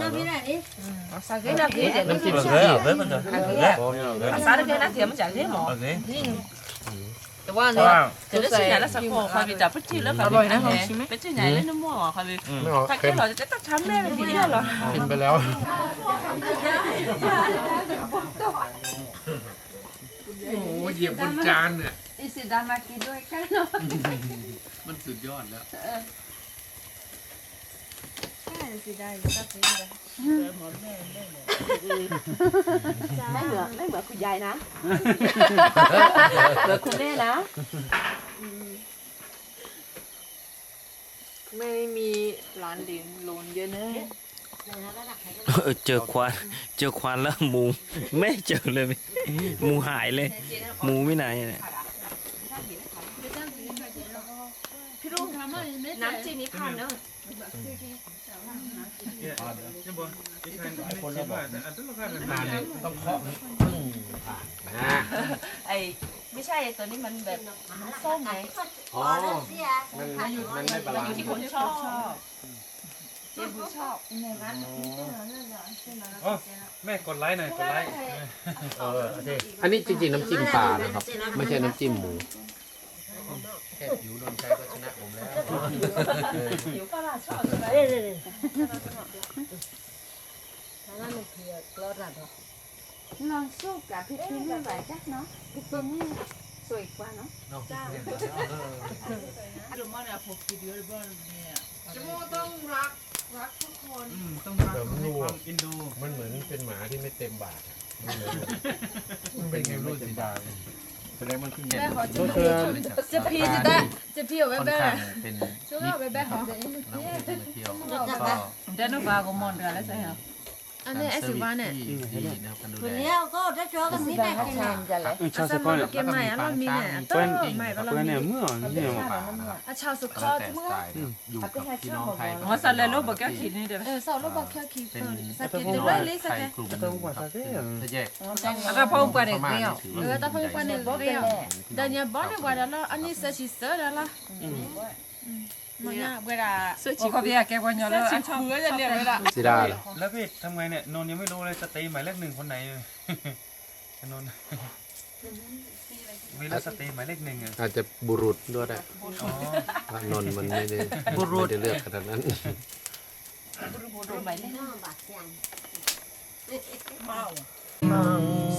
น้ำจิ้มเอาเลยเอาเลยมันจะเอาเลยเอาเลย sao cái nào kia nó chẳng thế เอา mà เลยแต่ว่าเพราะเนี่ยว่าคือได้สิแล้วสักพอคอยไปจับพี่แล้วแบบนี้เป็นชื่อไหนเล่นน้ำมั่วคอยไปอืมไม่เอาถ้าเค็แค่มเราจะต้องทำแม่เป็นที่เหรอกินไปแล้วโอ้โหเหยียบบนจานเนี่ย Đi xin đàn mà kì đôi cái nó. มันสุดยอดแล้ว ไม่เหมือนไม่เหมือนคุณยายนะเหมือนคุณแม่นะ ไม่มีร้านเลี้ยงโลนเยอะนะเออเจอควานเจอควานแล้วหมู ไม่เจอเลยหมูหายเลยหมูไม่ไหนเนี่ย น้ำจิ้มนี้พันเนอะต้องเคาะพึ่งผ่านนะไอไม่ใช่ตัวนี้มันแบบส้มไงอ๋อมันมันไม่บาลานอยู่ซ์ที่คนชอบเจมชอบแม่กดไลค์หน่อยกดไลค์เออโอเคอันนี้จริงๆน้ำจิ้มปลานะครับ ไม่ใช่น้ำจิ้มหมู แค่ผิวโดนใจก็ชนะผมแล้ว ผิวปลาชอบใช่ไหม Đây đây đây. Thằng nó mình thì lo ra đó. ลองสู้กับพี่ปิ้นไม่ไหวจักเนาะพี่ปิ้นนี่สวยกว่าเนาะต้องรักต้องให้ความอินดูมันเหมือนเป็นหมาที่ไม่เต็มบาทอะมันเหมือนมันเป็นไงไม่รู้สีดา แสดงมันขึ้นเย็นก็คือ Chị Phi chị ta. Chị Phi ở ค่ bên อน bên ข้าง này. เป็น Chú ở bên bên hả? น้องเพื่อนที่มาเที่ยวก็ เดี๋ยวน้องปลาก็มอนกันแล้วใช่ไหม Anh này เซอ S ร์วิส1 này. ที่ดีนะครับกันดูแล Quần leo có rất cho cái mít này kìa. จะเลย À sao mà cái mày ăn lo mì này. Tốt mày có lo mì. เมื่อเนี่ย À chào sự ก็แล้ว khó แต่ chứ สไตล์นะครับอยู่กับพี่น้องไทยอ๋อสันเลยลูกบอกแก้วขีดนี่เดี๋ยว Ờ sao lúc bao kêu kì เป็น phở. ค Sao ร kì อบ từ ครัว đây lấy ไท sao ย kìa. กลุ่มนะครับถ้าแยกแล้วก็พ่อปลาเด็กพม่าเปรี้ยวนี่ถือว่า Ừ tao không quan được riêu. Đời nhà bó này ngoài đó là anh ấy sẽ chỉ sớ đó là. Mà nha, bây giờ เสื้อชีเขาเบียแกวันยอแล้วชอบเบื่อจะเรียกเลยล่ะสีดาเหรอแล้วพี่ทำไงเนี่ยนนท์ยังไม่รู้เลยสตรีหมายเลขหนึ่งคนไหนเลย นนท์มีแล้วสตรีหมายเลขหนึ่งอะอาจจะบุรุษด้วยได้อ๋อพระนนท์มันไม่ได้บุรุษ ไม่ได้เลือกขนาดนั้น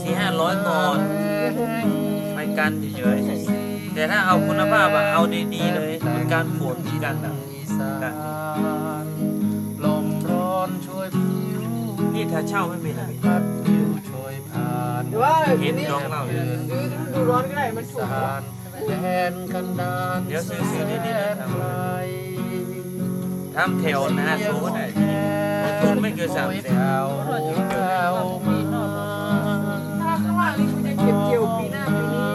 สี่ห้าร้อยก่อนไปกันเฉยๆ แต่ถ้าเอาคุณภาพอะเอาดีๆเลยเป็นการโขนกันอะกันลมร้อนช่วยผิวนี่ถ้าเช่าไม่มีนะพี่พัดผิวช่วยผ่านเห็นน้องเล่าอยู่ดูร้อนก็ได้มันถูกสารแทนกันดานเดี๋ยวซื้อซื้อดีๆนะทไกลำทำแถวนะโซ่ได้ลงทุนไม่เกินสามแสแถนวแถวมาถ้าข้างล่างนี่คุณจะเก็บเกี่ยวปีหน้าปีนี้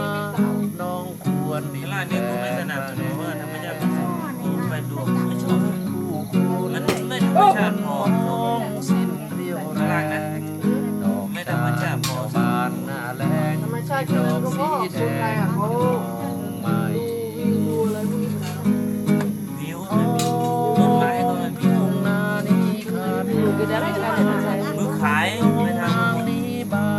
ก็พ่อคนไทยอะเขาไม่ดูอะไรพวกนี้วิวมันมีต้นไม้ก็มันมีทุ่งนานี้ขาดคือจะได้การใช้มือขายไม่ทนี้บา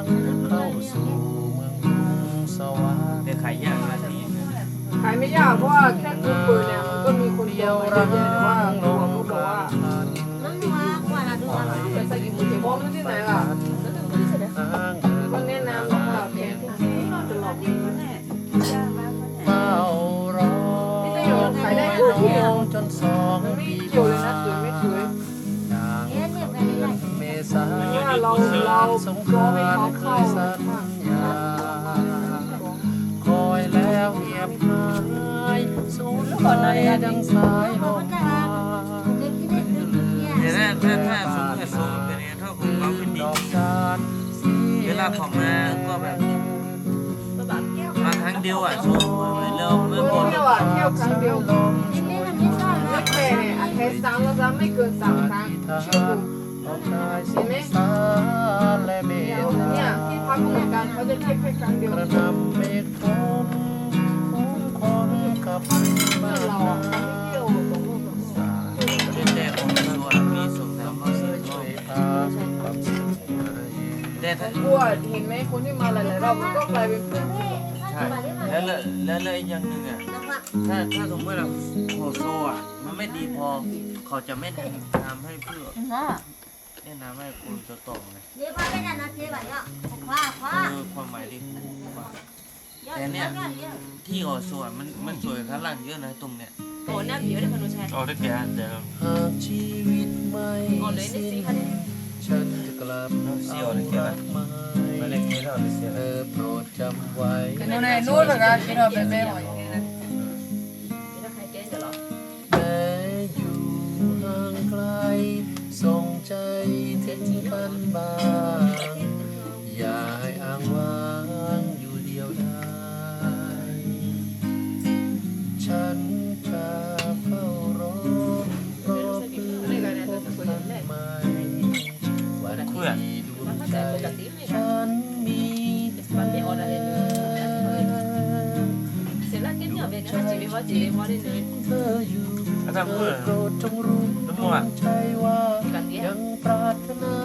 งเข้าสู่เมืองกรุงสวรรำค์แต่ขายยากนะทีขายไม่ยากเพราะว่าแค่คือปืนเนี่ยมันก็มีคนเดียวเยอะแยะแต่ว่าลตัวงเขา เฝ้ารอนี่จะอยู่ขายได้องจนสองปีเกี่ยวเลยนะสวยไม่สวยอย่างเดือนเมษาเราเราสงกอรานให้ต์เขาเคเข้ายสัญญาคอยแล้วเงียบหายสูญไปดังสายลมพาแต่ถ้าถ้าถ้าสูงแค่สูงเป็นเนี่ยเท่าของเราเป็นดีเวลาผมมาก็แบบ ดียวอะช่วยเราไม่หมเที่ยวอะเที่ยวครั้งเดียวอันนี้มันไม่ใช่แล้วแค่เนี่ยอาทิตย์สามเราจะไม่เกินสามครั้งเห็นไหมเนี่ยที่พักเหมือนกันเขาจะเรียกแค่ครั้งเดียวกับเพื่อนเราเที่ยวตรงโลกตรงโลกเป็นแต่ของตัวมีสมแล้วก็เสียช่วยพาแต่ถ้าเห็นไหมคนที่มาหลายๆรอบมันก็กลายเป็นเพื่อนใช่ แล้วเลยแล้วเลอย่างหนึ่งอะถ้าถ้าสมมติเราโหโซอะ มันไม่ดีพอ เขาจะไม่แนะนำให้เพื่อแนะนำให้คุณจะตรงนะคือความหมายดีแต่เนี่ยที่โอโซอะมันมันสวยข้างล่างเยอะนะตรงเนี้ยโอ้หน้าผิวได้พนุชัยอ๋อได้แก่เดี๋ยวชีวิตไม่สิ้นฉัน กลับมาเอารักมาไม่ให้เล็กนี้เราเสียเธเลยอโปรดจำไว้โน่นโน่นเลยกันที่เราเป็นแม่หอยแล้วใครแกล้งจะหรอแม้อยู่ห่างไกลส่งใจถึงกันบ้างอย่าให้อ้างว้า un petit peu de moi les deux เธออยู่แล้วถ้าเธพูดอโปรดจงรู้ดวงใจว่ายังปรารถนา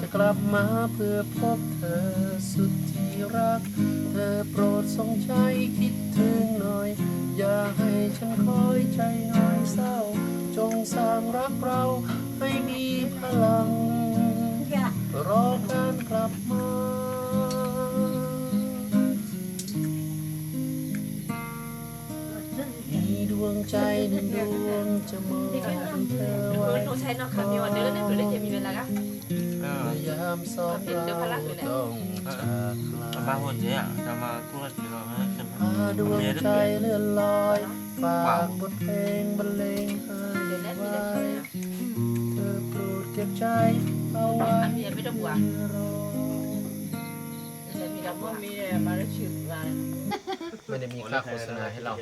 จะกลับมาเพื่อพบเธอสุดที่รัก เธอโปรดทรงใจคิดถึงหน่อย อย่าให้ฉันคอยใจง่อยเศร้า จงสร้างรักเราให้มีพลังรอการกลับมา ใจหนึ่งดวงจะมองเธอไว้ nous c'est notre camion de l'année que les camions là là เออยายามสองเราต้องจากลามานคนเนี้ยจะมาพูดกี่รอบนะใช่ไหมพาดวงใจเลื่อนลอยฝากบทเพลงบรรเลงให้ไว้เธอโปรดเก็บใจเอาไว้ ami avait de bois รอ ami de bois มีมาได้ชื่อร้านไม่ได้มีค่าโฆษณาให้เรา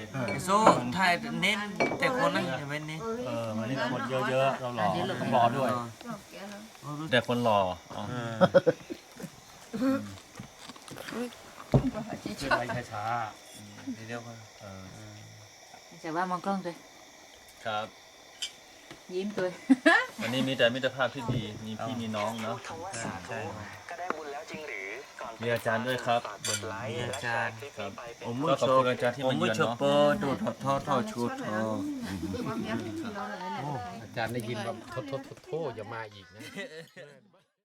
โซ่ถ่ายเน้นแต่คนนั้นอย่าไปเน้นเออมันนี่คนเยอะๆ เราหล่อต้องรอด้วย แต่คนหล่ออ๋อเชื่อไปช้าเดี๋ยวก่อนๆเออจะว่ามองกล้องด้วยครับ ยิ้มตัววันนี้มีแต่มิตรภาพที่ดี มีพี่มีน้องเนาะใช่ มีอาจารย์ด้วยครับมีอาจารย์ครับผมมุก็ขอบโชคุณอาจารย์ที่ผมมามุเยือนโชเนาะเปอร์ดูทอทอทอชุดเอออาจารย์ได้ยินแบบโทษโทษโทษโทษอย่ามาอีกนะ